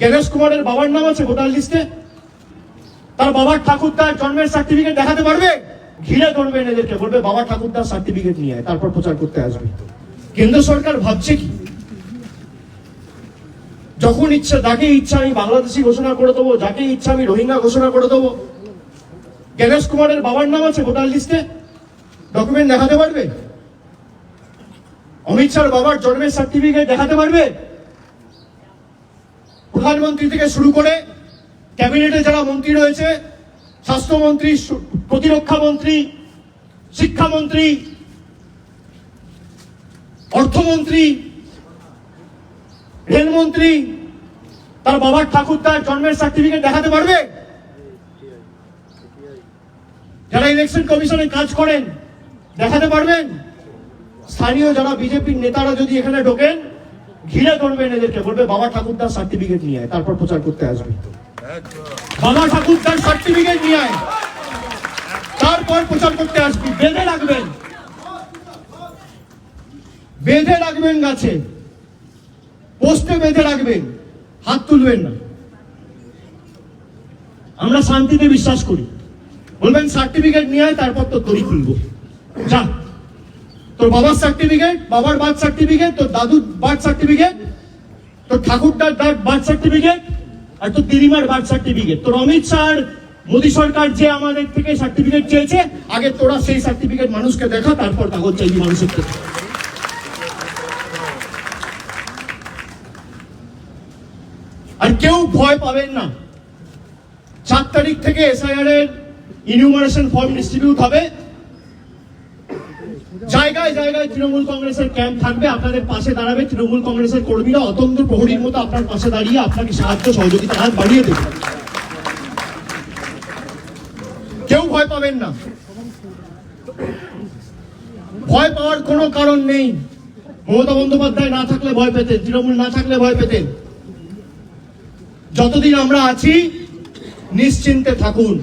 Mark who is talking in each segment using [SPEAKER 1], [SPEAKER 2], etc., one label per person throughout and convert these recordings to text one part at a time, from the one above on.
[SPEAKER 1] গণেশ কুমারের বাবার নাম আছে ভোটার লিস্টে। তার বাবার ঠাকুরদার জন্মের সার্টিফিকেট দেখাতে পারবে? ঘিরে ধরবেন এদেরকে, বলবে, বাবা ঠাকুরদার সার্টিফিকেট নিয়ে তারপর প্রচার করতে আসবে। কেন্দ্র সরকার ভাবছে কি? যখন ইচ্ছা, যাকে ইচ্ছা আমি বাংলাদেশি ঘোষণা করে দেবো, যাকে ইচ্ছা আমি রোহিঙ্গা ঘোষণা করে দেবো। গণেশ কুমারের বাবার নাম আছে ভোটার লিস্টে। ডকুমেন্ট দেখাতে পারবে? অমিত শাহর বাবার জন্মের সার্টিফিকেট দেখাতে পারবে? প্রধানমন্ত্রী থেকে শুরু করে ক্যাবিনেটে যারা মন্ত্রী রয়েছে, স্বাস্থ্যমন্ত্রী প্রতিরক্ষা মন্ত্রী, শিক্ষামন্ত্রী, অর্থমন্ত্রী, রেলমন্ত্রী, তার বাবার ঠাকুরদার জন্মের সার্টিফিকেট দেখাতে পারবে? যারা ইলেকশন কমিশনে কাজ করেন, দেখাতে পারবেন? স্থানীয় যারা বিজেপির নেতারা যদি এখানে ঢোকেন ঘিরে ধরবেন এদেরকে, বলবে বাবা ঠাকুরদার সার্টিফিকেট নিয়ে আয়, তারপর প্রচার করতে আসবে। বাবা ঠাকুরদার সার্টিফিকেট নিয়ে আয়, তারপর প্রচার করতে আসবি। বেঁধে রাখবেন। বেঁধে রাখবেন গাছে। পোস্টে বেঁধে রাখবেন। হাত তুলবেন না। আমরা শান্তিতে বিশ্বাস করি। বলবেন সার্টিফিকেট নিয়ে তারপর তো তৈরি খুলবো। যা। তোর বাবার সার্টিফিকেট বাবার বার্থ সার্টিফিকেট তোর দাদুর বার্থ সার্টিফিকেট তোর ঠাকুরদার বার্থ সার্টিফিকেট আর তোর দিদিমার বার্থ সার্টিফিকেট তোর অমিত শাহ মোদী সরকার যে আমাদের থেকে সার্টিফিকেট চেয়েছে, আগে তোরা সেই সার্টিফিকেট মানুষকে দেখা, তারপর কাগজ চাইবি মানুষের থেকে। আর কেউ ভয় পাবেন না। চার তারিখ থেকে এসআইআর এর ইনিউমারেশন ফর্ম ডিস্ট্রিবিউট হবে। জায়গায় জায়গায় তৃণমূল কংগ্রেসের ক্যাম্প থাকবে, আপনাদের পাশে দাঁড়াবে তৃণমূল কংগ্রেসের কর্মীরা। অতন্ত্র প্রহরীর মতো আপনার পাশে দাঁড়িয়ে আপনাকে সাহায্য, সহযোগিতা, হাত বাড়িয়ে দেবে। কেউ ভয় পাবেন না। ভয় পাওয়ার কোনো কারণ নেই। মমতা বন্দ্যোপাধ্যায় না থাকলে ভয় পেতেন, তৃণমূল না থাকলে ভয় পেতেন। যতদিন আমরা আছি, নিশ্চিন্তে থাকুন।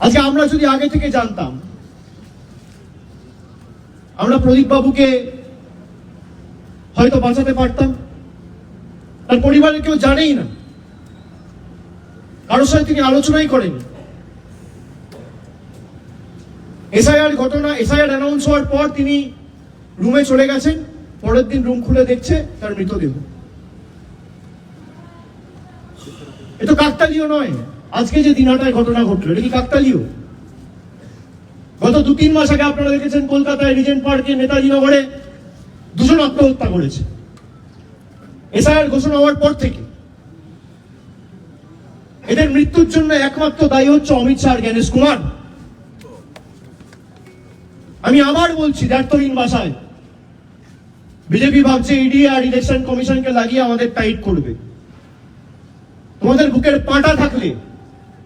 [SPEAKER 1] আজকে আমরা যদি আগে থেকে জানতাম, আমরা প্রদীপ বাবুকে হয়তো বাঁচাতে পারতাম। তার পরিবারের কেউ জানেই না। কারোর সাথে তিনি আলোচনাই করেন। এসআইআর ঘটনা, এসআইআর অ্যানাউন্স হওয়ার পর তিনি রুমে চলে গেছেন। পরের দিন রুম খুলে দেখছে তার মৃতদেহ। এ তো কাকতালীয় নয়। আজকে যে দিনহাটায় ঘটনা ঘটলো, এটা কি কাকতালীয়? গত দু তিন মাস আগে আপনারা দেখেছেন, কলকাতায় রিজেন্ট পার্কে নেতাজি নগরে দুজন আত্মহত্যা করেছে। এসআইআর ঘোষণা হওয়ার পর থেকে। এদের মৃত্যুর জন্য একমাত্র দায়ী হচ্ছে অমিত শাহ জ্ঞানেশ কুমার। আমি আবার বলছি দ্ব্যর্থহীন ভাষায়, বিজেপি ভাবছে ইডি আর ইলেকশন কমিশনকে লাগিয়ে আমাদের টাইট করবে। তোমাদের বুকের পাটা থাকলে